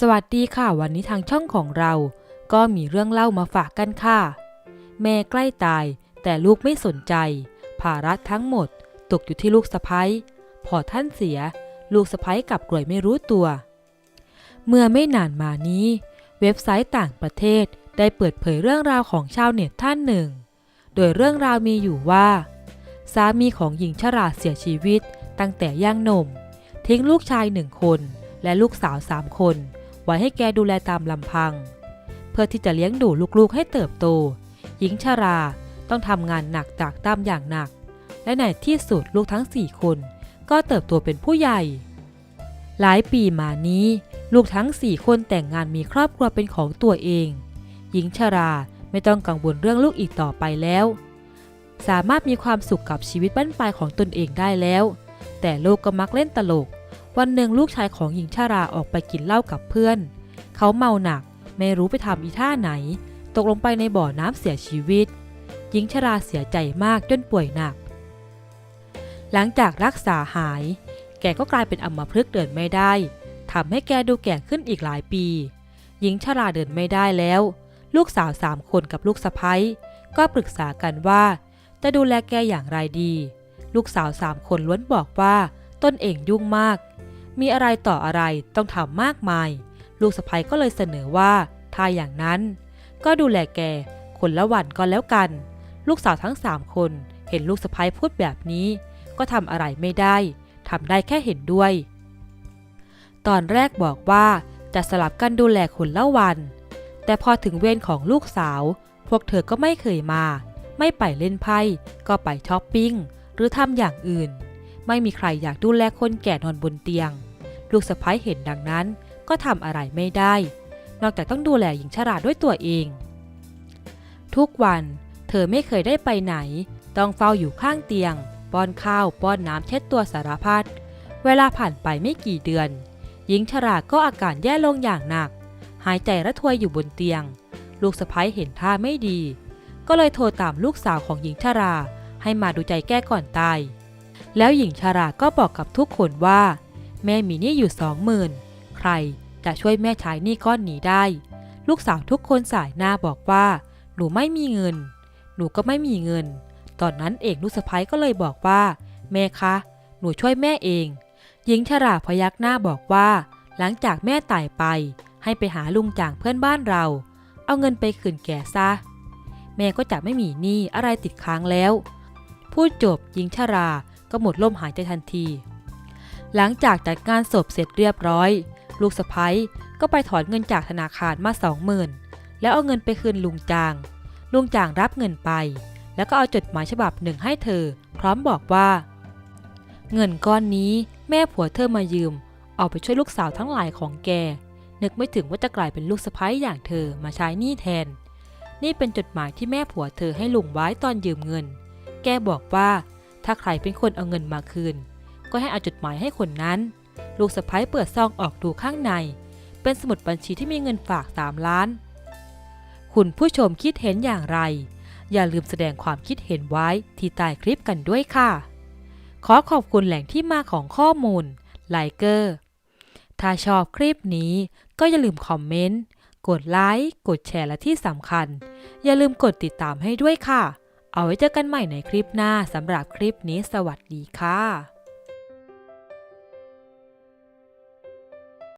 สวัสดีค่ะ วันนี้ทางช่องของเรา ก็มีเรื่องเล่ามาฝากกันค่ะ แม่ใกล้ตาย แต่ลูกไม่สนใจ ภาระทั้งหมด ตกอยู่ที่ลูกสะพ้ยพอท่านเสีย ลูกสะพ้ยกลับกลวยไม่รู้ตัว เมื่อไม่นานมานี้ เว็บไซต์ต่างประเทศได้เปิดเผยเรื่องราวของชาวเน็ตท่านหนึ่ง โดยเรื่องราวมีอยู่ว่า สามีของหญิงชราเสียชีวิตตั้งแต่ย่างนม ทิ้งลูกชายหนึ่งคนและลูกสาวสามคน ไว้ให้แกดูแลตามลำพัง เพื่อที่จะเลี้ยงดูลูกๆให้เติบโต หญิงชราต้องทำงานหนักจากตามอย่างหนัก และในที่สุดลูกทั้งสี่คนก็เติบโตเป็นผู้ใหญ่ หลายปีมานี้ ลูกทั้งสี่คนแต่งงานมีครอบครัวเป็นของตัวเอง หญิงชราไม่ต้องกังวลเรื่องลูกอีกต่อไปแล้ว สามารถมีความสุขกับชีวิตบ้านปลายของตนเองได้แล้ว แต่ลูกก็มักเล่นตลก วันหนึ่งลูกชายของหญิงชาราออกไปกินเหล้ากับเพื่อน เขาเมาหนัก ไม่รู้ไปทำอีท่าไหน ตกลงไปในบ่อน้ำเสียชีวิต หญิงชราเสียใจมากจนป่วยหนัก หลังจากรักษาหาย แกก็กลายเป็นอัมพฤกษ์เดินไม่ได้ทำให้แกดูแก่ขึ้นอีกหลายปี หญิงชราเดินไม่ได้แล้ว ลูกสาวสามคนกับลูกสะพ้ยก็ปรึกษากันว่า จะดูแลแกอย่างไรดี ลูกสาวสามคนล้วนบอกว่าตนเองยุ่งมาก มีอะไรต่ออะไรต้องทำมากมาย ลูกสะใภ้ก็เลยเสนอว่า ถ้าอย่างนั้น ก็ดูแลแกคนละวันก็แล้วกัน ลูกสาวทั้งสามคนเห็นลูกสะใภ้พูดแบบนี้ ก็ทำอะไรไม่ได้ทำได้แค่เห็นด้วย ตอนแรกบอกว่าจะสลับกันดูแลคนละวัน แต่พอถึงเวรของลูกสาว พวกเธอก็ไม่เคยมา ไม่ไปเล่นไพ่ก็ไปช้อปปิ้งหรือทำอย่างอื่น ไม่มีใครอยากดูแลคนแก่นอนบนเตียง ลูกสะพ้ยเห็นดังนั้นก็ทำอะไรไม่ได้ นอกจากต้องดูแลหญิงชราด้วยตัวเอง ทุกวันเธอไม่เคยได้ไปไหน ต้องเฝ้าอยู่ข้างเตียง ป้อนข้าว ป้อนน้ำเช็ดตัวสารพัด เวลาผ่านไปไม่กี่เดือน หญิงชราก็อาการแย่ลงอย่างหนัก หายใจระทวยอยู่บนเตียง ลูกสะพ้ยเห็นท่าไม่ดี ก็เลยโทรตามลูกสาวของหญิงชราให้มาดูใจแก้ก่อนตาย แล้วหญิงชราก็บอกกับทุกคนว่า แม่มีหนี้อยู่สองหมื่นใครจะช่วยแม่ใช้หนี้ก้อนนี้ได้ ลูกสาวทุกคนสายหน้าบอกว่า หนูไม่มีเงิน หนูก็ไม่มีเงิน ตอนนั้นเองลูกสะพ้ยก็เลยบอกว่า แม่คะ หนูช่วยแม่เอง หญิงชาราพยักหน้าบอกว่า หลังจากแม่ตายไป ให้ไปหาลุงจ่างเพื่อนบ้านเรา เอาเงินไปคืนแก่ซะ แม่ก็จะไม่มีหนี้อะไรติดค้างแล้ว พูดจบหญิงชาราก็หมดลมหายใจทันที หลังจากจัดงานศพเสร็จเรียบร้อย ลูกสะพ้ยก็ไปถอนเงินจากธนาคารมาสองหมื่นแล้วเอาเงินไปคืนลุงจาง ลุงจางรับเงินไป แล้วก็เอาจดหมายฉบับหนึ่งให้เธอ พร้อมบอกว่า เงินก้อนนี้แม่ผัวเธอมายืม เอาไปช่วยลูกสาวทั้งหลายของแก นึกไม่ถึงว่าจะกลายเป็นลูกสะพ้ยอย่างเธอมาใช้หนี้แทน นี่เป็นจดหมายที่แม่ผัวเธอให้ลุงไว้ตอนยืมเงิน แกบอกว่าถ้าใครเป็นคนเอาเงินมาคืน ก็ให้เอาจดหมายให้คนนั้น ลูกสะพ้ยเปิดซองออกดูข้างใน เป็นสมุดบัญชีที่มีเงินฝาก 3 ล้าน คุณผู้ชมคิดเห็นอย่างไร อย่าลืมแสดงความคิดเห็นไว้ที่ใต้คลิปกันด้วยค่ะ ขอขอบคุณแหล่งที่มาของข้อมูลไลเกอร์ถ้าชอบคลิปนี้ก็อย่าลืมคอมเมนต์ กดไลค์ กดแชร์และที่สำคัญ อย่าลืมกดติดตามให้ด้วยค่ะ เอาไว้เจอกันใหม่ในคลิปหน้าสำหรับคลิปนี้สวัสดีค่ะ